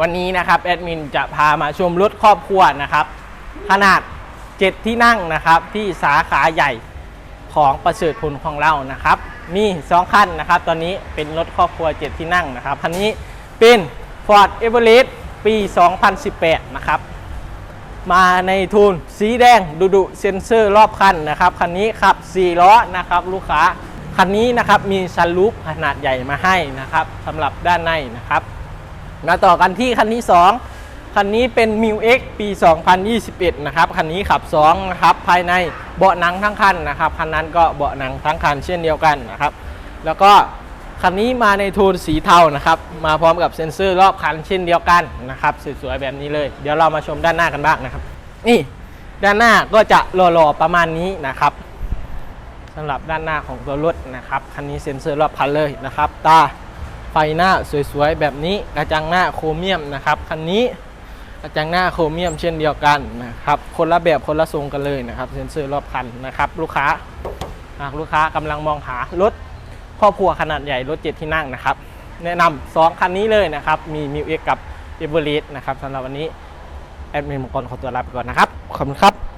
วันนี้นะครับแอดมินจะพามาชมรถครอบครัวนะครับ ขนาด 7 ที่นั่งนะครับที่สาขาใหญ่ของประเสริฐพลของเรานะครับ มี2คันนะครับ ตอนนี้เป็นรถครอบครัว 7 ที่นั่งนะครับคันนี้เป็น Ford Everest ปี 2018 นะครับ มาในทูนสีแดงดุดุเซนเซอร์รอบคันนะครับคันนี้ขับ 4 ล้อนะครับลูกค้าคันนี้นะครับมีซันรูปขนาดใหญ่มาให้นะครับสำหรับด้านในนะครับ มาต่อกันที่คันที่2คันนี้เป็น m ิว X ปี 2021 นะครับ คันนี้ขับ2นะครับ ภายในเบาะหนังทั้งคันนะครับ คันนั้นก็เบาะหนังทั้งคันเช่นเดียวกันนะครับ แล้วก็คันนี้มาในโทนสีเทานะครับ มาพร้อมกับเซ็นเซอร์รอบคันเช่นเดียวกันนะครับสวยๆแบบนี้เลย เดี๋ยวเรามาชมด้านหน้ากันบ้างนะครับ นี่ด้านหน้าก็จะหล่อๆประมาณนี้นะครับสำหรับด้านหน้าของตัวรถนะครับ คันนี้เซ็นเซอร์รอบคันเลยนะครับ ตา ไฟหน้าสวยๆแบบนี้กระจังหน้าโครเมียมนะครับคันนี้กระจังหน้าโครเมียมเช่นเดียวกันนะครับคนละแบบคนละทรงกันเลยนะครับเซ็นเซอร์รอบคันนะครับลูกค้าหากลูกค้ากำลังมองหารถครอบครัวขนาดใหญ่รถเจ็ดที่นั่งนะครับแนะนำสองคันนี้เลยนะครับ มีมิวเอ็กกับเอเวอเรสต์นะครับสำหรับวันนี้ แอดมินมังกรขอตัวลาไปก่อนนะครับ ขอบคุณครับ